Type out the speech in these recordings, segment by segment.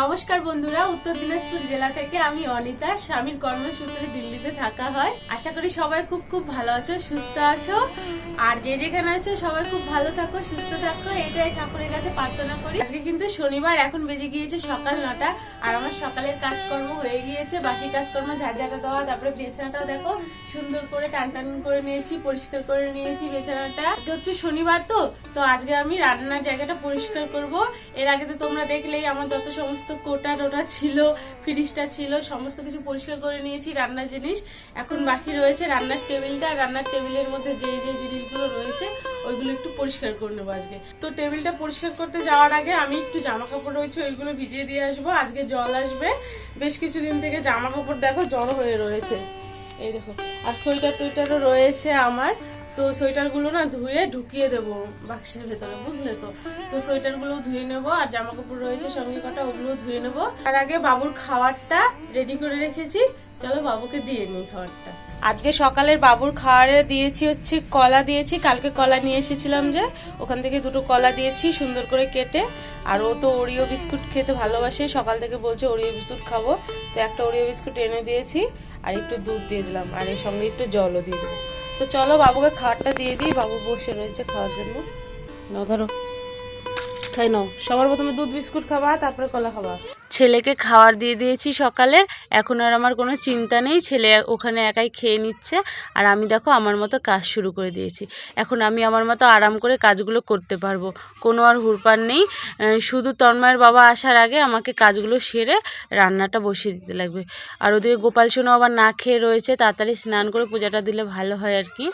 নমস্কার বন্ধুরা, উত্তর দিনাজপুর জেলা থেকে আমি অনিতা। স্বামীর কর্মসূত্রে দিল্লিতে থাকা হয়। আশা করি সবাই খুব খুব ভালো আছো, সুস্থ আছো। আর যে যেখানে আছো, সবাই খুব ভালো থাকো, সুস্থ থাকো। এটাই ঠাকুরের কাছে প্রার্থনা করি। আজকে কিন্তু শনিবার, এখন বেজে গিয়েছে সকাল নটা। আর আমার সকালের কাজকর্ম হয়ে গিয়েছে, বাসি কাজকর্ম ঝাড়ঝাড়া দেওয়া, তারপরে বিছানাটাও দেখো, সুন্দর করে টান টান করে নিয়েছি, পরিষ্কার করে নিয়েছি বিছানাটা। হচ্ছে শনিবার তো তো আজকে আমি রান্নার জায়গাটা পরিষ্কার করব। এর আগে তো তোমরা দেখলেই আমার যত সমস্ত কোটা টোটা ছিল, ফ্রিজটা ছিল, সমস্ত কিছু পরিষ্কার করে নিয়েছি, রান্নার জিনিস। এখন বাকি রয়েছে রান্নার টেবিলটা, রান্নার টেবিলের মধ্যে যে যে জিনিসগুলো রয়েছে, ওইগুলো একটু পরিষ্কার করে নেব আজকে। তো টেবিলটা পরিষ্কার করতে যাওয়ার আগে আমি একটু জামা কাপড় রয়েছে, ওইগুলো ভিজিয়ে দিয়ে আসব। আজকে জল আসবে। বেশ কিছুদিন থেকে জামা কাপড় দেখো জড়ো হয়ে রয়েছে। এই দেখো, আর সোয়েটার টুইটারও রয়েছে আমার। তো সোয়েটারগুলো না ধুয়ে ঢুকিয়ে দেবো বাক্সের ভেতরে, বুঝলে তো? তো সোয়েটারগুলো ধুয়ে নেব আর জামা কাপড় রয়েছে সঙ্গে কটা, ওগুলো ধুয়ে নেব। তার আগে বাবুর খাবারটা রেডি করে রেখেছি। চলো বাবুকে দিয়ে নিই খাবারটা আজকে সকালের বাবুর খাওয়ারে দিয়েছি হচ্ছে কলা দিয়েছি, কালকে কলা নিয়ে এসেছিলাম যে, ওখান থেকে দুটো কলা দিয়েছি সুন্দর করে কেটে। আর ও তো ওরিও বিস্কুট খেতে ভালোবাসে, সকাল থেকে বলছে ওরিও বিস্কুট খাব। তো একটা ওরিও বিস্কুট এনে দিয়েছি, আর একটু দুধ দিয়ে দিলাম, আর এর সঙ্গে একটু জলও দিয়ে দেবো তো চলো বাবুকে খাবারটা দিয়ে দিই বাবু বসে রয়েছে খাওয়ার জন্য। নাও ধরো। খাই নাও। সবার প্রথমে দুধ বিস্কুট খাবা তারপরে কলা খাবা। ছেলেকে খাবার দিয়ে দিয়েছি সকালের। এখন আর আমার কোনো চিন্তা নেই, ছেলে ওখানে একাই খেয়ে নিচ্ছে। আর আমি দেখো আমার মতো কাজ শুরু করে দিয়েছি। এখন আমি আমার মতো আরাম করে কাজগুলো করতে পারব। কোনো আর হুড়পান নেই। শুধু তন্ময়ের বাবা আসার আগে আমাকে কাজগুলো সেরে রান্নাটা বসিয়ে দিতে লাগবে। আর ওদিকে গোপাল সোনা আবার না খেয়ে রয়েছে, তাড়াতাড়ি স্নান করে পূজাটা দিলে ভালো হয় আর কি।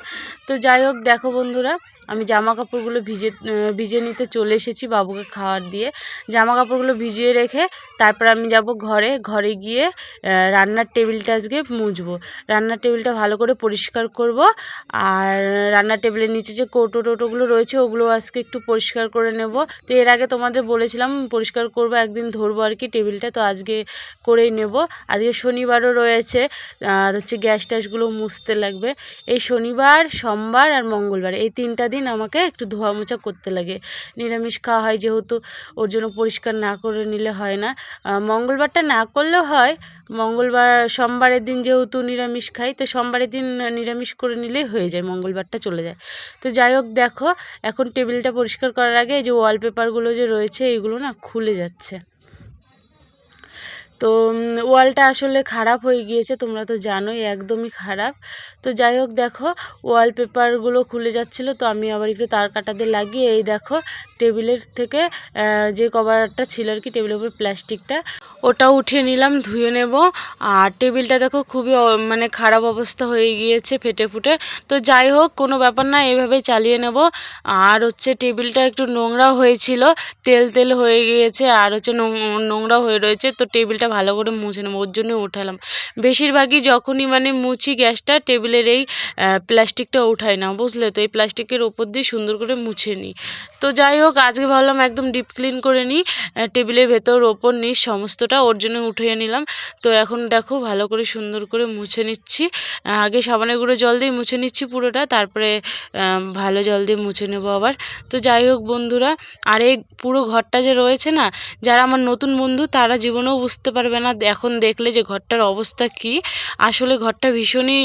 তো যাই হোক, দেখো বন্ধুরা আমি জামা কাপড়গুলো ভিজে ভিজে নিতে চলে এসেছি বাবুকে খাওয়ার দিয়ে। জামা কাপড়গুলো ভিজিয়ে রেখে তারপর আমি যাব ঘরে। ঘরে গিয়ে রান্নার টেবিলটা আজকে মুছবো। রান্নার টেবিলটা ভালো করে পরিষ্কার করব। আর রান্নার টেবিলের নিচে যে কৌটো টোটোগুলো রয়েছে, ওগুলো আজকে একটু পরিষ্কার করে নেব। তো এর আগে তোমাদের বলেছিলাম, পরিষ্কার করব, একদিন ধরবো আর কি টেবিলটা। তো আজকে করেই নেব। আজকে শনিবারও রয়েছে, আর হচ্ছে গ্যাস ট্যাসগুলো মুছতে লাগবে। এই শনিবার, সোমবার আর মঙ্গলবার, এই তিনটা দিন আমাকে একটু ধোয়া মোছা করতে লাগে। নিরামিষ খাওয়া হয় যেহেতু, ওর জন্য পরিষ্কার না করে নিলে হয় না। মঙ্গলবারটা না করলেও হয়। মঙ্গলবার, সোমবারের দিন যেহেতু নিরামিষ খাই, তো সোমবারের দিন নিরামিষ করে নিলেই হয়ে যায়, মঙ্গলবারটা চলে যায়। তো যাই হোক, দেখো, এখন টেবিলটা পরিষ্কার করার আগে যে ওয়ালপেপারগুলো যে রয়েছে, এগুলো না খুলে যাচ্ছে। তো ওয়ালটা আসলে খারাপ হয়ে গিয়েছে, তোমরা তো জানোই, একদমই খারাপ। তো যাই হোক, দেখো ওয়ালপেপারগুলো খুলে যাচ্ছিল, তো আমি আবার একটু তার কাটাতে লাগিয়ে, এই দেখো, টেবিলের থেকে যে কভারটা ছিল আর কি, টেবিলের উপর প্লাস্টিকটা, ওটা উঠিয়ে নিলাম, ধুয়ে নেব। আর টেবিলটা দেখো, খুবই মানে খারাপ অবস্থা হয়ে গিয়েছে, ফেটে ফুটে। তো যাই হোক, কোনো ব্যাপার না এভাবেই চালিয়ে নেব। আর হচ্ছে টেবিলটা একটু নোংরা হয়েছিল, তেল তেল হয়ে গিয়েছে, আর হচ্ছে নোংরা হয়ে রয়েছে, তো টেবিলটা ভালো করে মুছে নেব, ওর জন্য উঠালাম। বেশিরভাগই যখনই মানে মুছি গ্যাসটা, টেবিলের এই প্লাস্টিকটা উঠাই না, বুঝলে? তো এই প্লাস্টিকের ওপর দিয়ে সুন্দর করে মুছে নিই। তো যাই হোক, আজকে ভাবলাম একদম ডিপ ক্লিন করে নিই। টেবিলের ভেতর, ওপর, নিচ সমস্তটা ওর জন্য উঠিয়ে নিলাম। তো এখন দেখো, ভালো করে সুন্দর করে মুছে নিচ্ছি। আগে সাবানের গুঁড়ো জল দিয়ে মুছে নিচ্ছি পুরোটা, তারপরে ভালো জল দিয়ে মুছে নেব আবার। তো যাই হোক বন্ধুরা, আর এই পুরো ঘরটা যে রয়েছে না, যারা আমার নতুন বন্ধু, তারা জীবনেও বুঝতে পারবে না, এখন দেখলে যে ঘরটার অবস্থা কি। আসলে ঘরটা ভীষণই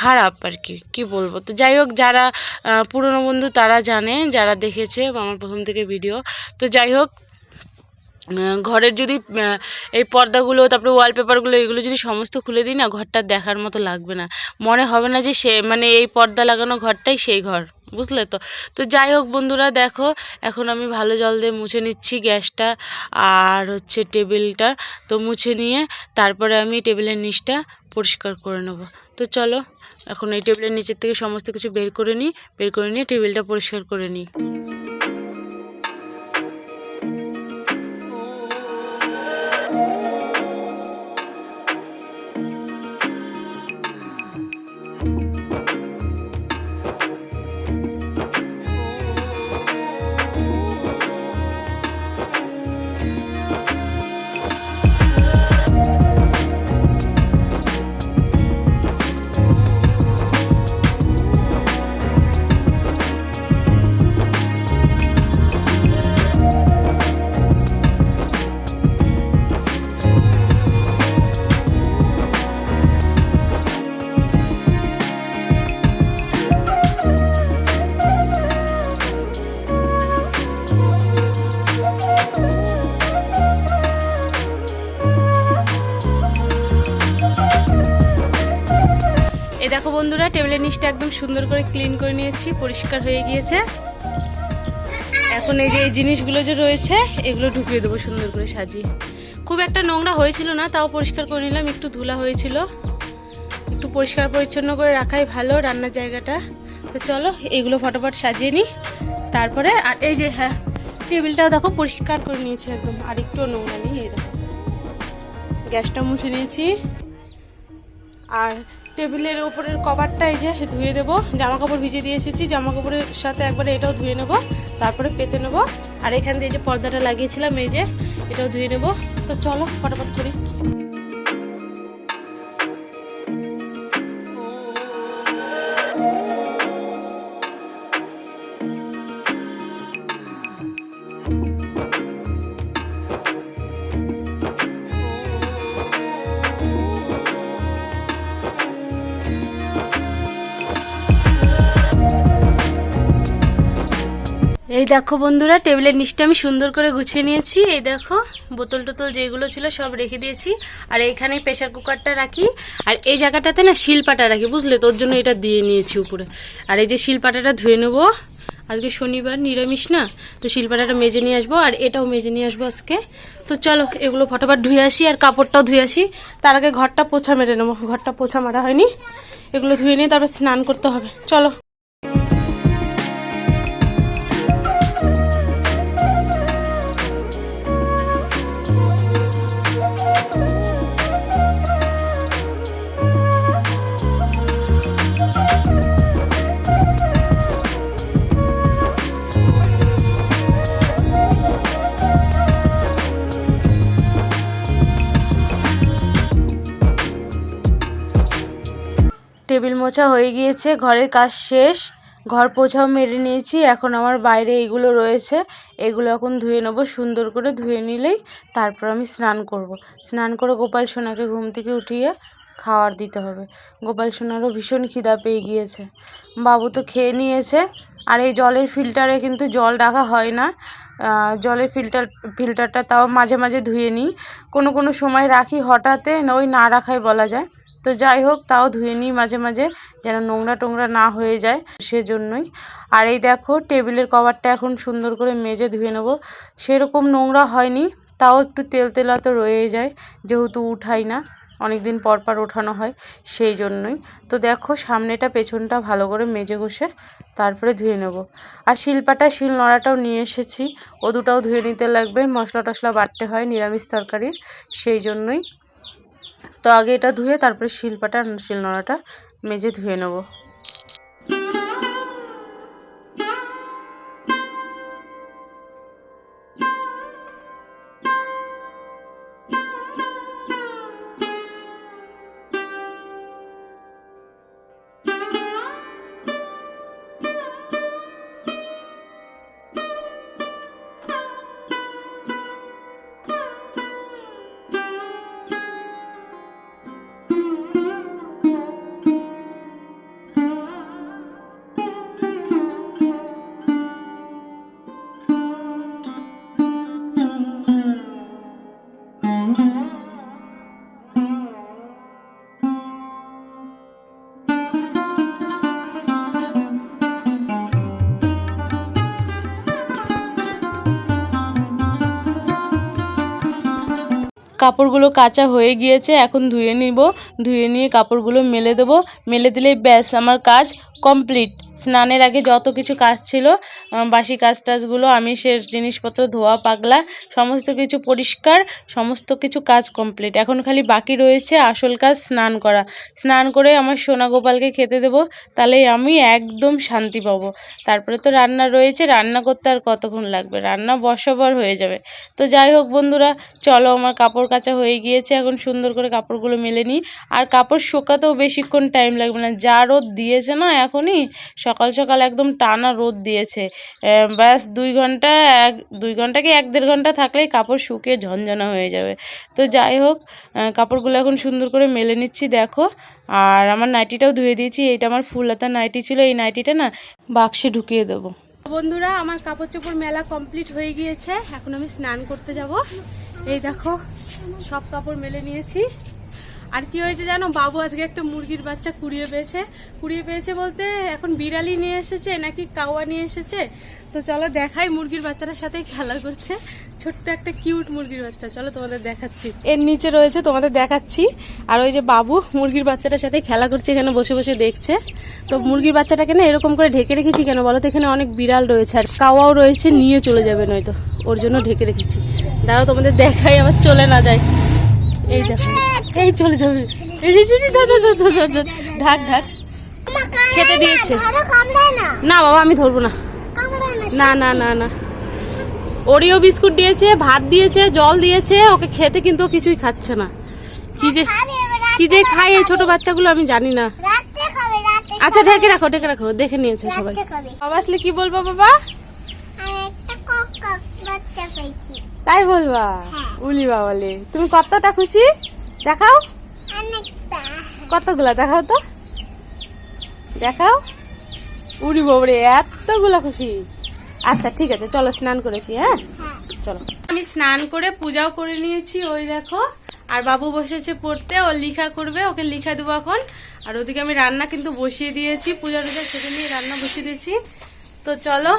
খারাপ আর কি কি বলব? তো যাই হোক, যারা পুরনো বন্ধু তারা জানে, যারা দেখেছে আমার প্রথম থেকে ভিডিও। তো যাই হোক ঘরের যদি এই পর্দাগুলো, তারপরে ওয়ালপেপারগুলো এগুলো যদি সমস্ত খুলে দিই না, ঘরটা দেখার মতো লাগবে না। মনে হবে না যে সে মানে এই পর্দা লাগানো ঘরটাই সেই ঘর, বুঝলে তো? তো যাই হোক বন্ধুরা, দেখো, এখন আমি ভালো জল দিয়ে মুছে নিচ্ছি গ্যাসটা আর হচ্ছে টেবিলটা। তো মুছে নিয়ে, তারপরে আমি টেবিলের নিচটা পরিষ্কার করে নেব। তো চলো, এখন এই টেবিলের নিচের থেকে সমস্ত কিছু বের করে নিই, বের করে নিয়ে টেবিলটা পরিষ্কার করে নিই। বন্ধুরা, টেবিলের নিচটা একদম সুন্দর করে ক্লিন করে নিয়েছি, পরিষ্কার হয়ে গিয়েছে। এখন এই যে এই জিনিসগুলো যে রয়েছে, এগুলো ঢুকিয়ে দেবো সুন্দর করে সাজিয়ে। খুব একটা নোংরা হয়েছিল না, তাও পরিষ্কার করে নিলাম, একটু ধুলা হয়েছিল। একটু পরিষ্কার পরিচ্ছন্ন করে রাখাই ভালো রান্নার জায়গাটা। তো চলো, এগুলো ফটোফট সাজিয়ে নিই। তারপরে, আর এই যে হ্যাঁ টেবিলটাও দেখো পরিষ্কার করে নিয়েছি একদম, আর একটু নোংরা নেই, এই দেখো। গ্যাসটা মুছে নিয়েছি। আর টেবিলের ওপরের কভারটা এই যে ধুয়ে দেবো জামা কাপড় ভিজিয়ে দিয়ে এসেছি জামা কাপড়ের সাথে একবারে এটাও ধুয়ে নেব, তারপরে পেতে নেব। আর এখান দিয়ে যে পর্দাটা লাগিয়েছিলাম, এই যে এটাও ধুয়ে নেব। তো চলো, ফটাফট করি। এই দেখো বন্ধুরা, টেবিলের নিচটা আমি সুন্দর করে গুছিয়ে নিয়েছি। এই দেখো বোতল টোতল যেগুলো ছিল সব রেখে দিয়েছি। আর এইখানে প্রেশার কুকারটা রাখি। আর এই জায়গাটাতে না শিলপাটা রাখি, বুঝলে? তোর জন্য এটা দিয়ে নিয়েছি উপরে। আর এই যে শিলপাটাটা ধুয়ে নেব। আজকে শনিবার, নিরামিষ না? তো শিলপাটাটা মেজে নিয়ে আসব, আর এটাও মেজে নিয়ে আসব আজকে। তো চলো, এগুলো ফটোফট ধুয়ে আসি, আর কাপড়টাও ধুয়ে আসি। তার আগে ঘরটা পোছা মেরে নেব। ঘরটা পোছা মারা হয়নি। এগুলো ধুয়ে নিয়ে তারপর স্নান করতে হবে। চলো। মোছা হয়ে গিয়েছে, ঘরের কাজ শেষ, ঘর পোছাও মেরে নিয়েছি, এখন আমার বাইরে এগুলো রয়েছে, এগুলো এখন ধুয়ে নেব, সুন্দর করে ধুয়ে নিলেই তারপর আমি স্নান করব। স্নান করে গোপাল সোনাকে ঘুম থেকে উঠিয়ে খাওয়ার দিতে হবে। গোপাল সোনারও ভীষণ খিদা পেয়ে গিয়েছে। বাবু তো খেয়ে নিয়েছে, আর এই জলের ফিল্টারে কিন্তু জল রাখা হয় না। জলের ফিল্টার, ফিল্টারটা তাও মাঝে মাঝে ধুয়ে নিই। কোনো কোনো সময় রাখি হঠাৎ ওই না রাখাই বলা যায়। তো যাই হোক, তাও ধুয়ে নিই মাঝে মাঝে যেন নোংরা টোংরা না হয়ে যায় সেজন্যই। আর এই দেখো, টেবিলের কভারটা এখন সুন্দর করে মেজে ধুয়ে নেব। সেরকম নোংরা হয়নি, তাও একটু তেল তেলা তো রয়েই যায়, যেহেতু উঠাই না অনেক দিন পর পর ওঠানো হয় সেই জন্যই তো দেখো, সামনেটা পেছনটা ভালো করে মেজে ঘষে তারপরে ধুয়ে নেব। আর শিলপাটা, শিল নড়াটাও নিয়ে এসেছি, ও দুটাও ধুয়ে নিতে লাগবে, মশলা টশলা বাটতে হয় নিরামিষ তরকারির সেই জন্যই তো আগে এটা ধুয়ে তারপরে শিলপাটা শিলনোড়াটা মেজে ধুয়ে নেব। কাপড়গুলো কাঁচা হয়ে গিয়েছে, এখন ধুয়ে নিব। ধুয়ে নিয়ে কাপড়গুলো মেলে দেবো। মেলে দিলেই ব্যাস, আমার কাজ কমপ্লিট। স্নানের আগে যত কিছু কাজ ছিল বাসি কাজ টাজগুলো আমি সে জিনিসপত্র, ধোয়া, পাগলা, সমস্ত কিছু পরিষ্কার, সমস্ত কিছু কাজ কমপ্লিট এখন খালি বাকি রয়েছে আসল কাজ স্নান করা। স্নান করে আমার সোনা গোপালকে খেতে দেবো তাহলেই আমি একদম শান্তি পাবো। তারপরে তো রান্না রয়েছে, রান্না করতে আর কতক্ষণ লাগবে? রান্না বসাবার হয়ে যাবে। তো যাই হোক বন্ধুরা, চলো আমার কাপড় কাচা হয়ে গিয়েছে, এখন সুন্দর করে কাপড়গুলো মেলে নিই। আর কাপড় শোকাতেও বেশিক্ষণ টাইম লাগবে না যা রোদ দিয়েছে না এখনই সকাল সকাল একদম টানা রোদ দিয়েছে। ব্যাস দুই ঘণ্টা এক, দুই ঘণ্টা কি এক দেড় ঘণ্টা থাকলেই কাপড় শুকিয়ে ঝনঝনা হয়ে যাবে। তো যাই হোক কাপড়গুলো এখন সুন্দর করে মেলে নিচ্ছি, দেখো। আর আমার নাইটিটাও ধুয়ে দিয়েছি, এইটা আমার ফুল হাতা নাইটি ছিল, এই নাইটিটা না বাক্সে ঢুকিয়ে দেবো। বন্ধুরা, আমার কাপড় চোপড় মেলা কমপ্লিট হয়ে গিয়েছে, এখন আমি স্নান করতে যাব। এই দেখো, সব কাপড় মেলে নিয়েছি। আর কি হয়েছে জানো? বাবু আজকে একটা মুরগির বাচ্চা কুড়িয়ে পেয়েছে। কুড়িয়ে পেয়েছে বলতে এখন বিড়ালি নিয়ে এসেছে, নাকি কাওয়া নিয়ে এসেছে। তো চলো দেখাই মুরগির বাচ্চাটার সাথে খেলা করছে। ছোট্ট একটা কিউট মুরগির বাচ্চা। চলো তোমাদের দেখাচ্ছি। এর নিচে রয়েছে, তোমাদের দেখাচ্ছি। আর ওই যে বাবু মুরগির বাচ্চাটার সাথে খেলা করছে, এখানে বসে বসে দেখছে। তো মুরগির বাচ্চাটাকে না এরকম করে ঢেকে রেখেছি কেন বলো তো? এখানে অনেক বিড়াল রয়েছে আর কাওয়াও রয়েছে, নিয়ে চলে যাবে নয়তো। ওর জন্য ঢেকে রেখেছি। দাঁড়াও, তোমাদের দেখাই, আবার চলে না যায়। এই দেখো। এই চলে যাবে। ঢাক ঢাক। খেতে দিয়েছে। না। বাবা আমি ধরবো না। না না না না ওরিও বিস্কুট দিয়েছে ভাত দিয়েছে জল দিয়েছে ওকে খেতে কিন্তু কিছুই খাচ্ছে না। কি যে কি যে খায় এই ছোট বাচ্চাগুলো আমি জানি না। আচ্ছা ঢেকে রাখো ঢেকে রাখো দেখে নিয়েছে সবাই। বাবা আসলে কি বলব বাবা? তাই বলবা? হ্যাঁ। উলি বাবালে। তুমি কতটা খুশি? দেখাও। কতগুলা দেখাও তো। দেখাও। উড়ি বাবরে এতগুলা খুশি। আচ্ছা ঠিক আছে চলো স্নান করেছি হ্যাঁ? হ্যাঁ। চলো। আমি স্নান করে পূজাও করে নিয়েছি ওই দেখো। আর বাবু বসেছে পড়তে ও লিখা করবে ওকে লিখা দেবো এখন। আর ওদিকে আমি রান্না কিন্তু বসিয়ে দিয়েছি পূজা টুজা সেরে নিয়ে রান্না বসিয়ে দিয়েছি। তো চলো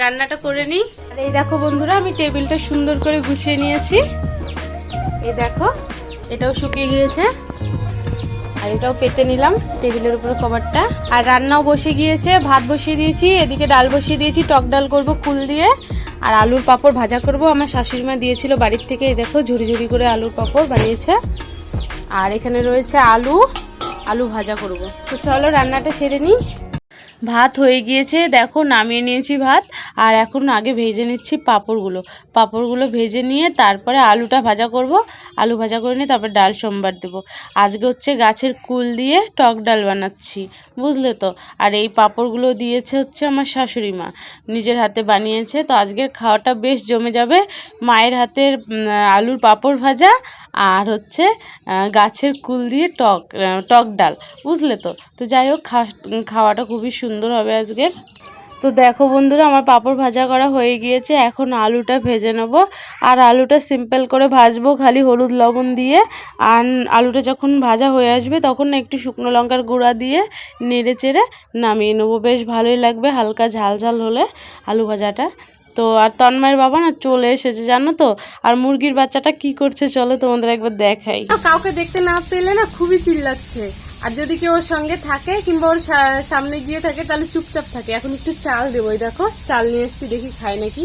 রান্নাটা করে নিই। আর এই দেখো বন্ধুরা আমি টেবিলটা সুন্দর করে গুছিয়ে নিয়েছি। এই দেখো এটাও শুকিয়ে গিয়েছে। আর এটাও পেতে নিলাম টেবিলের উপরে কভারটা। আর রান্নাও বসে গিয়েছে, ভাত বসিয়ে দিয়েছি, এদিকে ডাল বসিয়ে দিয়েছি, টক ডাল করব ফুল দিয়ে। আর আলুর পাঁপড় ভাজা করব। আমার শাশুড়ি মা দিয়েছিল বাড়ির থেকে দেখো ঝুড়ি ঝুড়ি করে আলুর পাঁপড় বানিয়েছে। আর এখানে রয়েছে আলু আলু ভাজা করব। তো চলো রান্নাটা সেরে নিই। ভাত হয়ে গিয়েছে, দেখো নামিয়ে নিয়েছি ভাত, আর এখন আগে ভেজে নিচ্ছি পাঁপড়গুলো। পাঁপড়গুলো ভেজে নিয়ে তারপরে আলুটা ভাজা করব, আলু ভাজা করে নিয়ে তারপর ডাল সোমবার দেবো। আজকে হচ্ছে গাছের কুল দিয়ে টক ডাল বানাচ্ছি, বুঝলে তো? আর এই পাঁপড়গুলো দিয়েছে হচ্ছে আমার শাশুড়ি মা, নিজের হাতে বানিয়েছে, তো আজকের খাওয়াটা বেশ জমে যাবে। মায়ের হাতের আলুর পাঁপড় ভাজা আর হচ্ছে গাছের কুল দিয়ে টক টক ডাল, বুঝলে তো? তো যাই হোক খাওয়াটা খুবই সুন্দর হবে আজকের। তো দেখো বন্ধুরা, আমার পাঁপড় ভাজা করা হয়ে গিয়েছে, এখন আলুটা ভেজে নেব। আর আলুটা সিম্পল করে ভাজবো খালি হলুদ লবণ দিয়ে। আর আলুটা যখন ভাজা হয়ে আসবে, তখন একটু শুকনো লঙ্কার গুঁড়া দিয়ে নেড়ে চেড়ে নামিয়ে নেব। বেশ ভালোই লাগবে, হালকা ঝাল ঝাল হলে আলু ভাজাটা। তো আর তন্ময়ের বাবা না চলে এসেছে জানো তো আর মুরগির বাচ্চাটা কি করছে চলো তোমাদের একবার দেখাই কাউকে দেখতে না পেলে না খুবই চিল্লাচ্ছে আর যদি কেউ ওর সঙ্গে থাকে কিংবা ওর সা- সামনে গিয়ে থাকে তাহলে চুপচাপ থাকে এখন একটু চাল দেবো এই দেখো চাল নিয়ে এসেছি দেখি খায় নাকি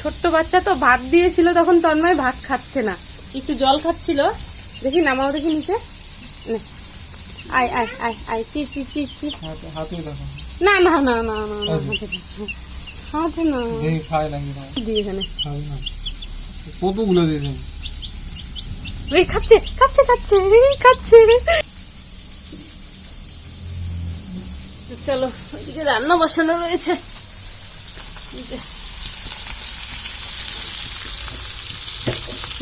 ছোট্ট বাচ্চা তো ভাত দিয়েছিল তখন তন্ময় ভাত খাচ্ছে না একটু জল খাচ্ছিল দেখি নামাও দেখি নিচে নে। আয় আয় আয় আয় চি চি চি চি না না না না না না না। হাতে খায় নাকি দিয়ে এখানে? খাবে না। কতগুলো দিয়েছেন ওই খাচ্ছে খাচ্ছে খাচ্ছে এই খাচ্ছে। চলো ওইদিকে রান্না বসানো রয়েছে।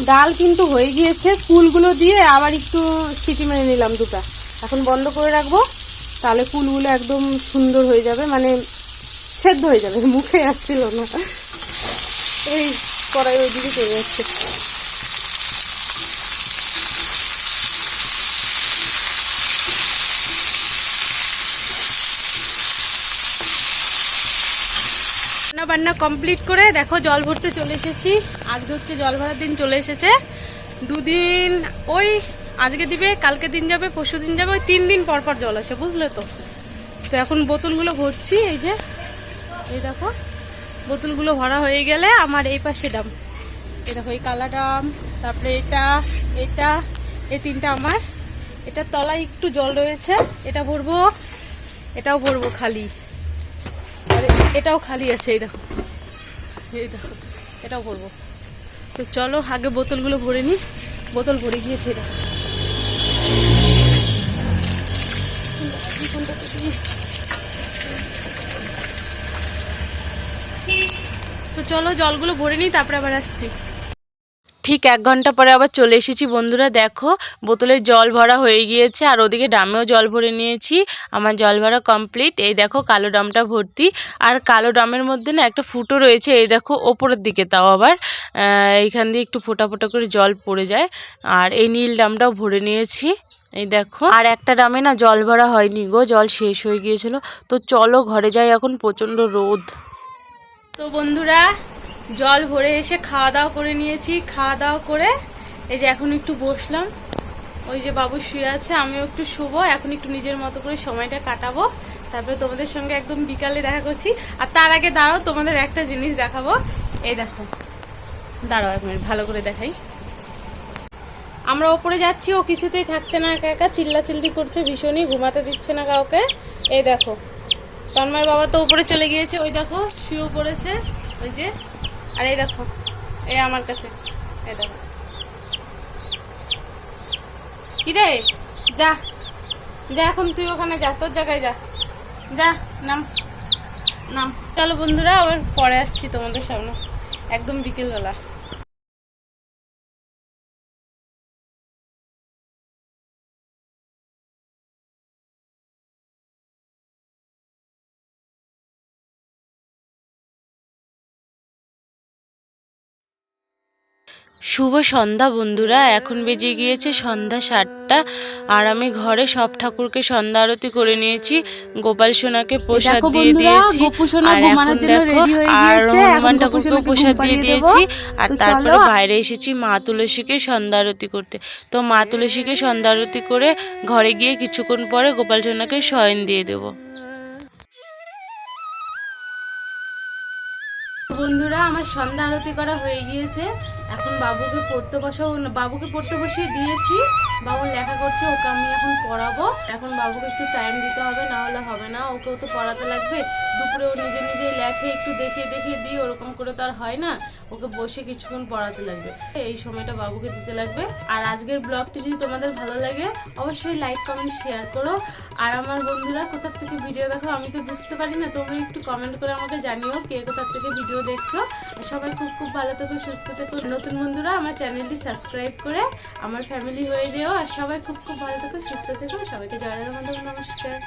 ডাল কিন্তু হয়ে গিয়েছে কুলগুলো দিয়ে আবার একটু সিটি মেরে নিলাম দুটা। এখন বন্ধ করে রাখব তাহলে কুলগুলো একদম সুন্দর হয়ে যাবে মানে সেদ্ধ হয়ে যাবে, মুখে আসছিল না। এই কড়াই ওই দিকে চলে যাচ্ছে। রান্না বান্না কমপ্লিট করে দেখো জল ভরতে চলে এসেছি। আজকে হচ্ছে জল ভরার দিন চলে এসেছে। দুদিন, ওই আজকে দিবে, কালকে দিন যাবে, পরশু দিন যাবে, ওই তিন দিন পর পর জল আসে, বুঝলে তো? তো এখন বোতলগুলো ভরছি, এই যে এই দেখো, বোতলগুলো ভরা হয়ে গেলে আমার এই পাশে ডাম। এই দেখো, এই কালা ডাম, তারপরে এটা এটা, এই তিনটা আমার। এটা তলায় একটু জল রয়েছে, এটা ভরবো, এটাও ভরবো খালি। আর, এটাও খালি আছে, এই দেখো। এই দেখো, এটাও ভরবো। তো চলো, আগে বোতলগুলো ভরে নিই। বোতল ভরে গিয়েছে এটা তো চলো জলগুলো ভরে নিই, তারপরে আবার আসছি। ঠিক এক ঘণ্টা পরে আবার চলে এসেছি। বন্ধুরা, দেখো, বোতলে জল ভরা হয়ে গিয়েছে, আর ওদিকে ড্রামেও জল ভরে নিয়েছি। আমার জল ভরা কমপ্লিট। এই দেখো, কালো ড্রামটা ভর্তি। আর কালো ড্রামের মধ্যে না একটা ফুটো রয়েছে, এই দেখো, ওপরের দিকে তাও আবার। এইখান দিয়ে একটু ফোটা ফোটা করে জল পড়ে যায়। আর এই নীল ড্রামটাও ভরে নিয়েছি। এই দেখো। আর একটা ড্রামে না জল ভরা হয়নি গো, জল শেষ হয়ে গিয়েছিল। তো চলো, ঘরে যাই এখন, প্রচণ্ড রোদ। তো বন্ধুরা, জল ভরে এসে খাওয়া দাওয়া করে নিয়েছি। খাওয়া দাওয়া করে এই যে এখন একটু বসলাম। ওই যে বাবু শুয়ে আছে, আমিও একটু শুবো। এখন একটু নিজের মতো করে সময়টা কাটাবো। তারপরে তোমাদের সঙ্গে একদম বিকালে দেখা করছি। আর তার আগে দাঁড়াও, তোমাদের একটা জিনিস দেখাবো। এই দেখো। দাঁড়াও এক মিনিট, ভালো করে দেখাই। আমরা ওপরে যাচ্ছি, ও কিছুতেই থাকছে না একা একা। চিল্লা চিল্লি করছে, ভীষণই ঘুমাতে দিচ্ছে না কাউকে। এই দেখো। তন্ময় বাবা তো উপরে চলে গিয়েছে, ওই দেখো শুয়েও পড়েছে, ওই যে, আর এই দেখো, এই আমার কাছে, এই দেখো। কি রে যা যা এখন তুই ওখানে যা, তোর জায়গায় যা। যা, নাম নাম। চলো বন্ধুরা, আবার পরে আসছি তোমাদের সামনে, একদম বিকেলবেলা। শুভ সন্ধ্যা বন্ধুরা এখন বেজে গিয়েছে সন্ধ্যা সাতটা আর আমি ঘরে সব ঠাকুরকে সন্ধ্যা আরতি করে নিয়েছি গোপাল সোনাকে প্রসাদ দিয়ে দিয়েছি আর এখন দেখো আর হনুমান গোপু ঠাকুরকে প্রসাদ দিয়ে দিয়েছি আর তারপরে বাইরে এসেছি মা তুলসীকে সন্ধ্যা আরতি করতে। তো মা তুলসীকে সন্ধ্যা আরতি করে ঘরে গিয়ে কিছুক্ষণ পরে গোপাল সোনাকে শয়ন দিয়ে দেবো। আমার সন্ধ্যা আরতি করা হয়ে গিয়েছে। এখন বাবুকে পড়তে বসাও বাবুকে পড়তে বসিয়ে দিয়েছি। বাবু করছে ওকে আমি এখন পড়াবো। এখন বাবুকে একটু টাইম দিতে হবে, না হলে হবে না। ওকেও তো পড়াতে লাগবে। দুপুরে ও নিজে নিজে লেখে, একটু দেখে দেখে দিই, ওরকম করে তো আর হয় না। ওকে বসে কিছুক্ষণ পড়াতে লাগবে। এই সময়টা বাবুকে দিতে লাগবে। আর আজকের ব্লগটি যদি তোমাদের ভালো লাগে, অবশ্যই লাইক কমেন্ট শেয়ার করো। আর আমার বন্ধুরা কোথার থেকে ভিডিও দেখো আমি তো বুঝতে পারি না। তোমরা একটু কমেন্ট করে আমাকে জানিও কে কোথার থেকে ভিডিও দেখছ। সবাই খুব খুব ভালো থেকো, সুস্থ থেকো। নতুন বন্ধুরা, আমার চ্যানেলটি সাবস্ক্রাইব করে আমার ফ্যামিলি হয়ে যেও। আর সবাই খুব খুব ভালো থেকো সুস্থ থেকো। সবাইকে মাধব নমস্কার।